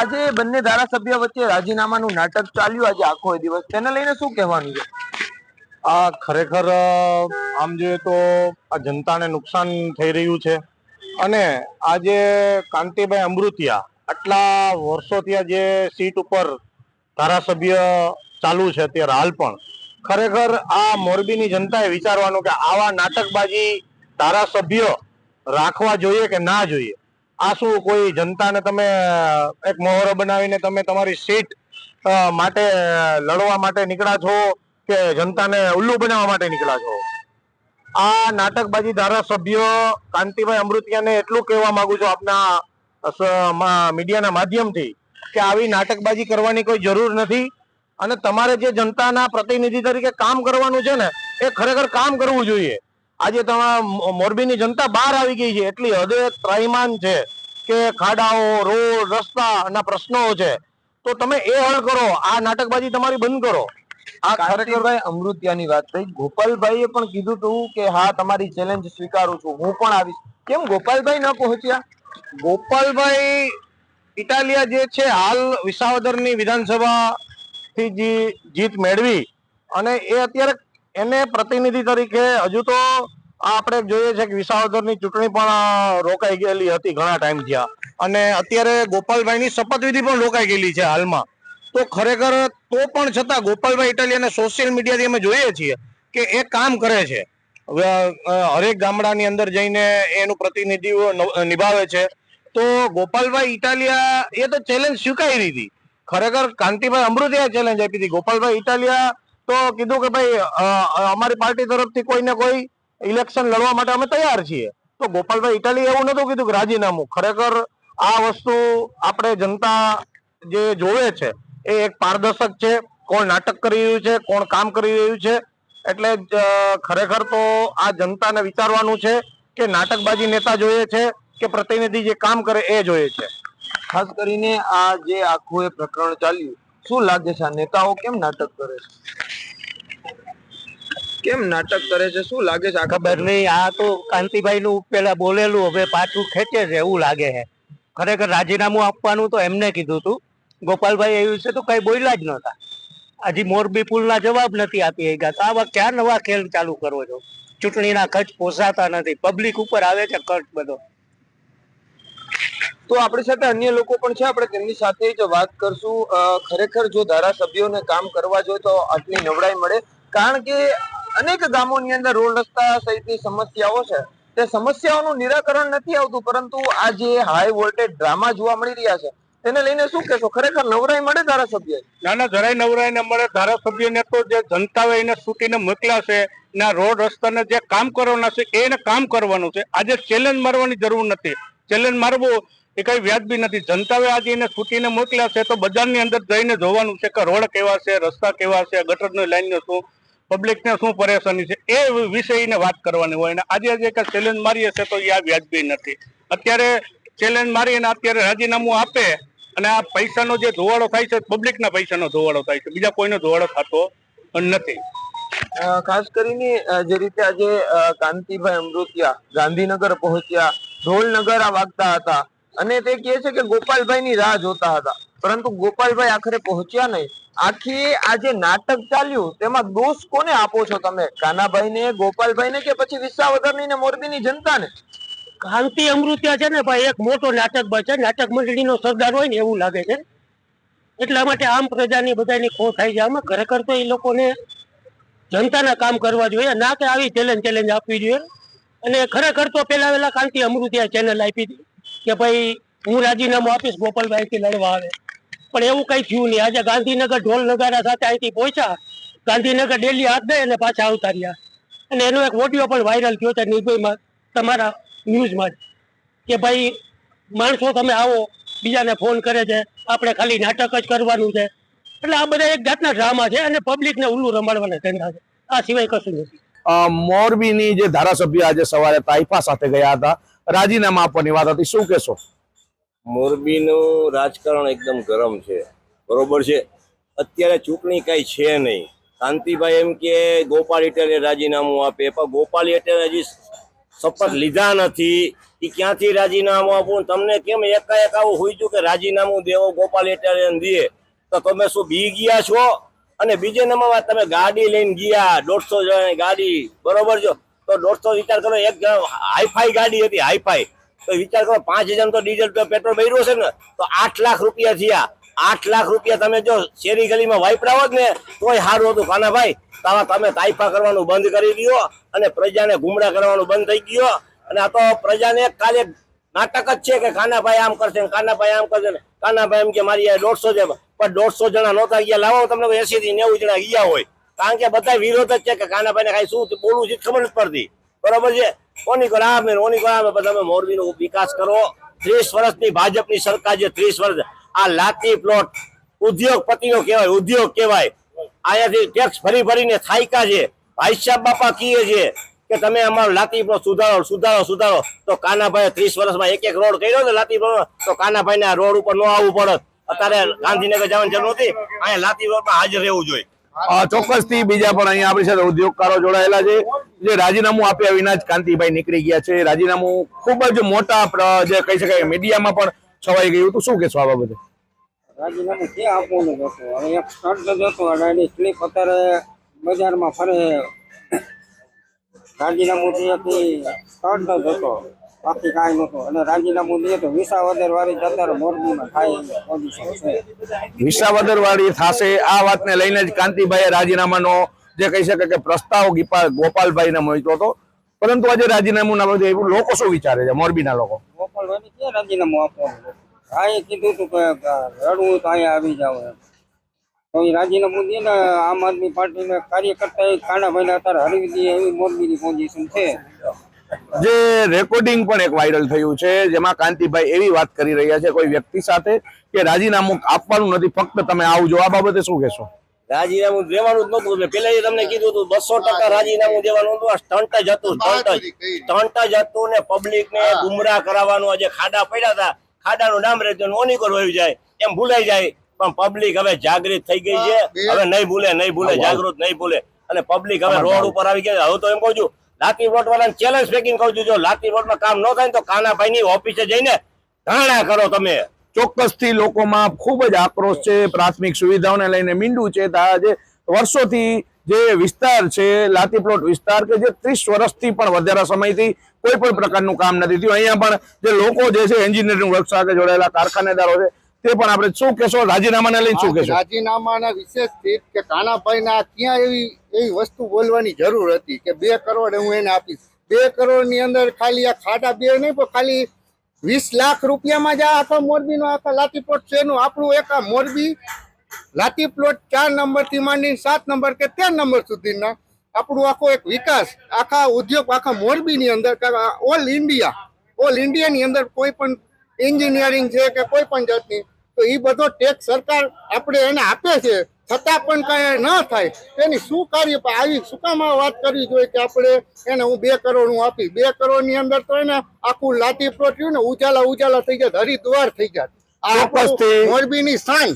આજે બંને ધારાસભ્ય વચ્ચે રાજીનામાનું નાટક ચાલ્યું આજે આખો દિવસ. તેને લઈને શું કહેવાનું છે? આ ખરેખર આમ જોઈએ તો આ જનતાને નુકસાન થઈ રહ્યું છે. અને આજે કાંતિભાઈ અમૃતિયા આટલા વર્ષોથી આ જે સીટ ઉપર ધારાસભ્ય ચાલુ છે, અત્યારે હાલ પણ, ખરેખર આ મોરબીની જનતાએ વિચારવાનું કે આવા નાટકબાજી ધારાસભ્ય રાખવા જોઈએ કે ના જોઈએ? આ શું કોઈ જનતાને તમે એક મોહરો બનાવીને તમે તમારી સીટ માટે લડવા માટે નીકળ્યા છો કે જનતાને ઉલ્લુ બનાવવા માટે નીકળ્યા છો? આ નાટકબાજી ધારાસભ્ય કાંતિભાઈ અમૃતિયાને એટલું કહેવા માંગુ છું આપના મીડિયાના માધ્યમથી કે આવી નાટકબાજી કરવાની કોઈ જરૂર નથી અને તમારે જે જનતાના પ્રતિનિધિ તરીકે કામ કરવાનું છે ને, એ ખરેખર કામ કરવું જોઈએ. આજે તમારા મોરબીની જનતા બહાર આવી ગઈ છે. એટલી હદે ત્રાહિમાન છે કે ખાડાઓ રોડ રસ્તા ના પ્રશ્નો છે. તો તમે એ હલ કરો. આ નાટકબાજી તમારી બંધ કરો. આ ખરેખરભાઈ અમૃત્યાની અમૃતિયાની વાત થઈ. ગોપાલભાઈએ પણ કીધું હતું કે હા તમારી ચેલેન્જ સ્વીકારું છું. હું પણ આવીશ. કેમ ગોપાલભાઈ ન પહોંચ્યા? ગોપાલભાઈ ઇટાલિયા જે છે હાલ વિસાવદરની વિધાનસભા થી જે જીત મેળવી અને એ અત્યારે એને પ્રતિનિધિ તરીકે હજુ તો આ આપણે જોઈએ છે કે વિસાવદરની ચૂંટણી પણ રોકાઈ ગયેલી હતી ઘણા ટાઈમ થયા. અને અત્યારે ગોપાલભાઈની શપથવિધિ પણ રોકાઈ ગયેલી છે હાલમાં. તો ખરેખર તો પણ છતાં ગોપાલભાઈ ઇટાલિયાને સોશિયલ મીડિયાથી અમે જોઈએ છીએ કે એ કામ કરે છે. હરેક ગામડાની અંદર જઈને એનું પ્રતિનિધિઓ નિભાવે છે. તો ગોપાલભાઈ ઇટાલિયા એ તો ચેલેન્જ સ્વીકારી હતી ખરેખર કાંતિભાઈ અમૃતિયા ચેલેન્જ આપી હતી ગોપાલભાઈ ઇટાલિયા તો કીધું કે ભાઈ અમારી પાર્ટી તરફથી કોઈ ને કોઈ ઇલેક્શન લડવા માટે અમે તૈયાર છીએ. તો ગોપાલભાઈ ઇટાલી એવું નતું કીધું કે રાજીનામું. ખરેખર આ વસ્તુ આપણે જનતા જે જોવે છે, એ એક પારદર્શક છે. કોણ નાટક કરી રહ્યું છે, કોણ કામ કરી રહ્યું છે. એટલે ખરેખર તો આ જનતાને વિચારવાનું છે કે નાટકબાજી નેતા જોઈએ છે કે પ્રતિનિધિ જે કામ કરે એ જોઈએ છે. ખાસ કરીને આ જે આખું એ પ્રકરણ ચાલ્યું, શું લાગે છે? આ નેતાઓ કેમ નાટક કરે છે? કેમ નાટક કરે છે? શું લાગે છે ખબર નહીં. આ તો કાંતિભાઈ નું પેલા બોલેલું હવે પાછું ખેંચે છે એવું લાગે છે. ખરેખર રાજીનામું આપવાનું તો એમને કીધું હતું ગોપાલભાઈ એ વિશે તો કઈ બોલ્યા જ નહોતા. હજી મોરબી પુલના જવાબ નથી આપી ગયા તો આવા ક્યાં નવા ખેલ ચાલુ કરવો છો? ચૂંટણીના ખર્ચ પોસાતા નથી. પબ્લિક ઉપર આવે છે ખર્ચ બધો. તો આપણી સાથે અન્ય લોકો પણ છે. આપણે તેમની સાથે જ વાત કરશું. ખરેખર જો ધારાસભ્યોને કામ કરવા જોઈએ તો આટલી નવડાઈ મળે. કારણ કે અનેક ગામોની અંદર રોડ રસ્તા સહિતની સમસ્યાઓ છે. તે સમસ્યાઓનું નિરાકરણ નથી આવતું, પરંતુ આ જે હાઈ વોલ્ટેજ ડ્રામા જોવા મળી રહ્યા છે, તેને લઈને શું કહેશો? ખરેખર નવરાઈ મળે ધારાસભ્ય ના ના, જરાય નવરાય ને મળે. ધારાસભ્યને તો જે જનતાએ એને છૂટીને મોકલ્યા છે, ના રોડ રસ્તાને જે કામ કરવાના છે, એને કામ કરવાનું છે. આજે ચેલેન્જ મારવાની જરૂર નથી. ચેલેન્જ મારવું એ કઈ વ્યાજબી નથી. જનતાએ આજે એને છૂટીને મોકલ્યા છે, તો બજારની અંદર જઈને જોવાનું છે કે રોડ કેવા છે, રસ્તા કેવા છે, ગટરની લાઈનનું શું. પબ્લિકને શું પરેશાની છે એ વિષયને વાત કરવાની હોય અને આજે જે કાંઈ ચેલેન્જ મારીએ છે તો એ આ વ્યાજબી નથી. અત્યારે ચેલેન્જ મારી અને અત્યારે રાજીનામું આપે અને આ પૈસાનો જે ધોવાળો થાય છે, પબ્લિકના પૈસાનો ધોવાળો થાય છે, બીજા કોઈનો ધોવાળો થતો નથી. ખાસ કરીને જે રીતે આજે કાંતિભાઈ અમૃતિયા ગાંધીનગર પહોંચ્યા, ઢોલનગર વાગતા હતા. અને તે કહે છે કે ગોપાલભાઈ ની રાહ જોતા હતા. પરંતુ ગોપાલભાઈ આખરે પહોંચ્યા નહીં. આખી આ જે નાટક ચાલ્યું, તેમાં દોષ કોને આપો છો તમે? કાનાભાઈ ને ગોપાલભાઈ ને કે પછી વિસાવદરની ને મોરબીની જનતાને? કાંતિ અમૃત્યા છે ને ભાઈ, એક મોટો નાટક છે. નાટક મંડળીનો સરદાર હોય ને એવું લાગે છે. એટલા માટે આમ પ્રજાની બધાની ખો થાય છે આમાં ખરેખર તો એ લોકોને જનતાના કામ કરવા જોઈએ. ના કે આવી ચેલેન્જ ચેલેન્જ આપવી જોઈએ. અને ખરેખર તો પેલા વેલા કાંતિ અમૃતિયા ચેનલ આપી હતી કે ભાઈ, હું રાજીનામું આપીશ ગોપાલભાઈથી લડવા આવે. પણ એવું કઈ થયું નહીં. આજે ગાંધીનગર ઢોલ નગારા સાથે અહીંથી પહોંચ્યા. ગાંધીનગર ડેલી હાથ દે અને પાછા આવતા અને એનો એક ઓડિયો પણ વાયરલ થયો છે નિર્ભયમાં તમારા ન્યૂઝમાં કે ભાઈ, માણસો તમે આવો, બીજાને ફોન કરે છે, આપણે ખાલી નાટક જ કરવાનું છે. એટલે આ બધા એક જાતના ડ્રામા છે અને પબ્લિકને ઉલ્લું રમાડવાના ધંધા છે. આ સિવાય કશું નથી. મોરબીની જે ધારાસભ્ય આજે સવારે તાઇફા સાથે ગયા હતા. રાજીનામા આપવાની વાત હતી. શું કહેશો? મોરબીનું રાજકારણ એકદમ ગરમ છે. બરોબર છે? અત્યારે ચૂંટણી કાંઈ છે નહીં. કાંતિભાઈ એમ કે ગોપાલ ઇટલે રાજીનામું આપે, પણ ગોપાલ ઇટલે હજી શપથ લીધા નથી. એ ક્યાંથી રાજીનામું આપવું તમને કેમ એકાએક આવું હોય છું કે રાજીનામું દેવો ગોપાલ ઇટાલિયન દે તો તમે શું બી ગયા છો? અને બીજે નંબરમાં તમે ગાડી લઈને ગયા, દોઢસો ગાડી. બરોબર છો? તો દોઢસો વિચાર કરો, એક હાઈફાઈ ગાડી હતી, હાઈફાઈ. વિચાર કરો, પાંચ હજાર તો ડીઝલ પેટ્રોલ ભર્યું છે ને, તો આઠ લાખ રૂપિયા થયા. આઠ લાખ રૂપિયા તમે જો શેરી ગલીમાં વાપરાવો જ ને, તોય સારું હતું. કાનાભાઈ તારા તમે તાઇફા કરવાનું બંધ કરી દો અને પ્રજાને ગુમરા કરવાનું બંધ થઈ ગયો અને આ તો પ્રજાને કાલે નાટક જ છે કે કાનાભાઈ આમ કરશે ખાનાભાઈ આમ કરશે ને. કાનાભાઈ એમ કે મારી દોઢસો છે, પણ દોઢસો જણા નહોતા ગયા. લાવો તમને એસી થી નેવું જણા ગયા હોય. કારણ કે બધા વિરોધ જ છે કે કાનાભાઈને કાંઈ શું બોલવું છે ખબર નથી પડતી. બરોબર છે? કોની કરો આમ ને ઓની કરો આમ ને, પણ તમે મોરબીનો વિકાસ કરો. ત્રીસ વર્ષની ભાજપની સરકાર છે ત્રીસ વર્ષ. આ લાતી પ્લોટ ઉદ્યોગપતિઓ કહેવાય ઉદ્યોગ કહેવાય. અહીંયાથી ટેક્સ ફરી ભરીને થાયકા છે. ભાઈ સાહેબ બાપા કીએ છે કે તમે અમારો લાતી પ્લોટ સુધારો સુધારો સુધારો. તો કાનાભાઈ ત્રીસ વર્ષમાં એક એક રોડ કર્યો ને લાતી પ્લોટ તો કાનાભાઈને આ રોડ ઉપર ન આવવું પડત. અત્યારે ગાંધીનગર જવાની જરૂર નથી. અહીંયા લાતી પ્લોટમાં હાજર રહેવું જોઈએ. ચોક્કસથી બીજા પણ અહીંયા આપણી સાથે ઉદ્યોગકારો જોડાયેલા છે. જે રાજીનામું આપ્યા વિના જ કાંતિભાઈ નીકળી ગયા છે. રાજીનામું ખૂબ જ મોટા જે કહી શકાય મીડિયામાં પણ છવાઈ ગયું હતું. શું કહેશો આ બાબતે? રાજીનામું ક્યાં આપવાનું હતું હવે એક હતું અને એની ક્લિપ અત્યારે બજારમાં ફરે. રાજીનામું હતી જ હતો બાકી કાંઈ નહોતું. અને રાજીનામું દઈએ તો વિસાવદર વાળી અત્યારે મોરબીમાં થાય પોઝિશન છે. વિસાવદર વાળી થશે. આ વાતને લઈને જ કાંતિભાઈએ રાજીનામાનો જે કહી શકે કે પ્રસ્તાવ ગોપાલભાઈ ગોપાલભાઈને મળતો હતો. પરંતુ આજે રાજીનામું ના બધું એવું લોકો શું વિચારે છે? મોરબીના લોકો? ગોપાલભાઈને ક્યાં રાજીનામું આપવાનું? આ કીધું હતું કે રડવું તો અહીંયા આવી જાવ એમ. તો એ રાજીનામું દે ને આમ આદમી પાર્ટીના કાર્યકર્તા કાણા ભાઈ અત્યારે હરવી દે એવી મોરબીની પોઝિશન છે. જે રેકોર્ડિંગ પણ એક વાયરલ થયું છે જેમાં કાંતિભાઈ એવી વાત કરી રહ્યા છે કોઈ વ્યક્તિ સાથે કે રાજીનામું આપવાનું નથી ફક્ત તમે આવજો. આ બાબતે શું કહેશો? રાજીનામું દેવાનું જ નતું મેં પેલા તમને કીધું હતું બસો ટકા રાજીનામું દેવાનું હતું આ સ્ટન્ટ જ હતું સ્ટન્ટ જ. સ્ટન્ટ જ હતું ને પબ્લિક ને ગુમરાહ કરાવવાનું આજે ખાડા પડ્યા હતા. ખાડાનું નામ રહેતું ઓનિકોર વહી જાય. એમ ભૂલાઈ જાય. પણ પબ્લિક હવે જાગૃત થઈ ગઈ છે. હવે નહીં ભૂલે નહીં ભૂલે જાગૃત નહીં ભૂલે. અને પબ્લિક હવે રોડ ઉપર આવી ગયા હવે તો એમ કહું છું લાતી રોડ વાળાને ચેલેન્જ પેકિંગ કહું છું. જો લાતી પ્લોટમાં કામ ન થાય તો કાનાભાઈ ની ઓફિસે જઈને ધારણા કરો તમે. ચોક્કસથી લોકોમાં ખૂબ જ આક્રોશ છે, પ્રાથમિક સુવિધાઓને લઈને મીંડું છે. આજે વર્ષોથી જે વિસ્તાર છે લાતી પ્લોટ વિસ્તાર કે જે ત્રીસ વર્ષથી પણ વધારે સમયથી કોઈ પણ પ્રકારનું કામ નથી થયું. અહીંયા પણ જે લોકો જે છે, એન્જિનિયરિંગ વર્ક સાથે જોડાયેલા કારખાનેદારો છે તે પણ આપણે શું કહેશો? રાજીનામાને લઈને શું કહેશો? રાજીનામાના વિશેષથી કે કાનાભાઈ ક્યાં એવી એવી વસ્તુ બોલવાની જરૂર હતી કે બે કરોડ હું એને આપીશ? બે કરોડની અંદર ખાલી આ ખાડા બે નહીં પણ ખાલી વીસ લાખ રૂપિયામાં જ આ આખા મોરબીનો આખા લાતી પ્લોટ છે એનું આપણું એક આ મોરબી લાતી પ્લોટ ચાર નંબરથી માંડીને સાત નંબર કે તેર નંબર સુધીના આપણું આખો એક વિકાસ. આખા ઉદ્યોગ આખા મોરબીની અંદર ઓલ ઇન્ડિયા ઓલ ઇન્ડિયાની અંદર કોઈ પણ એન્જિનિયરિંગ છે કે કોઈ પણ જાતની તો એ બધો ટેક્સ સરકાર આપણે એને આપે છે. છતાં પણ કઈ ન થાય. તેની શું કાર્ય આવી શું કામ વાત કરવી જોઈએ કે આપણે એને હું બે કરોડ હું આપી. બે કરોડની અંદર તો એને આખું લાતી પ્લોટ રહ્યું ને ઉજાલા ઉજાલા થઈ જાય હરિદ્વાર થઈ જાય ચોક્કસથી. મોરબીની શાન